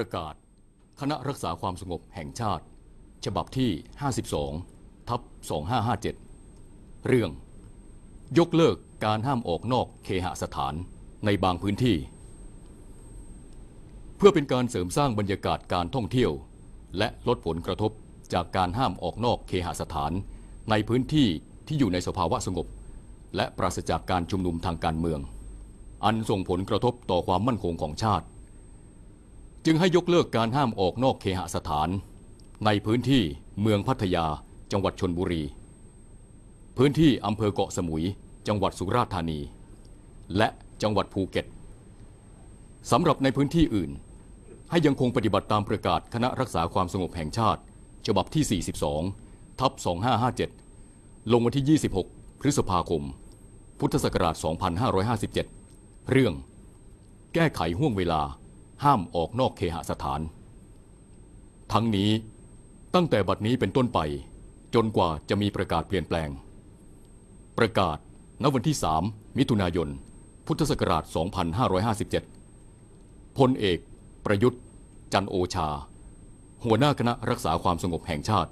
ประกาศ คณะรักษาความสงบแห่งชาติ ฉบับที่ 52 ทับ 2557 เรื่อง ยกเลิกการห้ามออกนอกเคหสถานในบางพื้นที่ เพื่อเป็นการเสริมสร้างบรรยากาศการท่องเที่ยว และลดผลกระทบจากการห้ามออกนอกเคหสถาน ในพื้นที่ที่อยู่ในสภาวะสงบ และปราศจากการชุมนุมทางการเมือง อันส่งผลกระทบต่อความมั่นคงของชาติ จึงให้ยกเลิกการห้ามออกนอกเคหสถาน ในพื้นที่เมืองพัทยา จังหวัดชนบุรี พื้นที่อำเภอเกาะสมุย จังหวัดสุราษฎร์ธานี และจังหวัดภูเก็ตสำหรับในพื้นที่อื่น ให้ยังคงปฏิบัติตามประกาศคณะรักษาความสงบแห่งชาติ ฉบับที่ 42 ทับ 2557 ลงวันที่ 26 พฤษภาคม พุทธศักราช 2557 เรื่อง แก้ไขห่วงเวลา ห้ามออกนอกเคหสถาน ทั้งนี้ตั้งแต่บัดนี้เป็นต้นไป จนกว่าจะมีประกาศเปลี่ยนแปลง ประกาศณวันที่ 3 มิถุนายน พุทธศักราช 2557 พลเอก ประยุทธ์ จันโอชา หัวหน้าคณะรักษาความสงบแห่งชาติ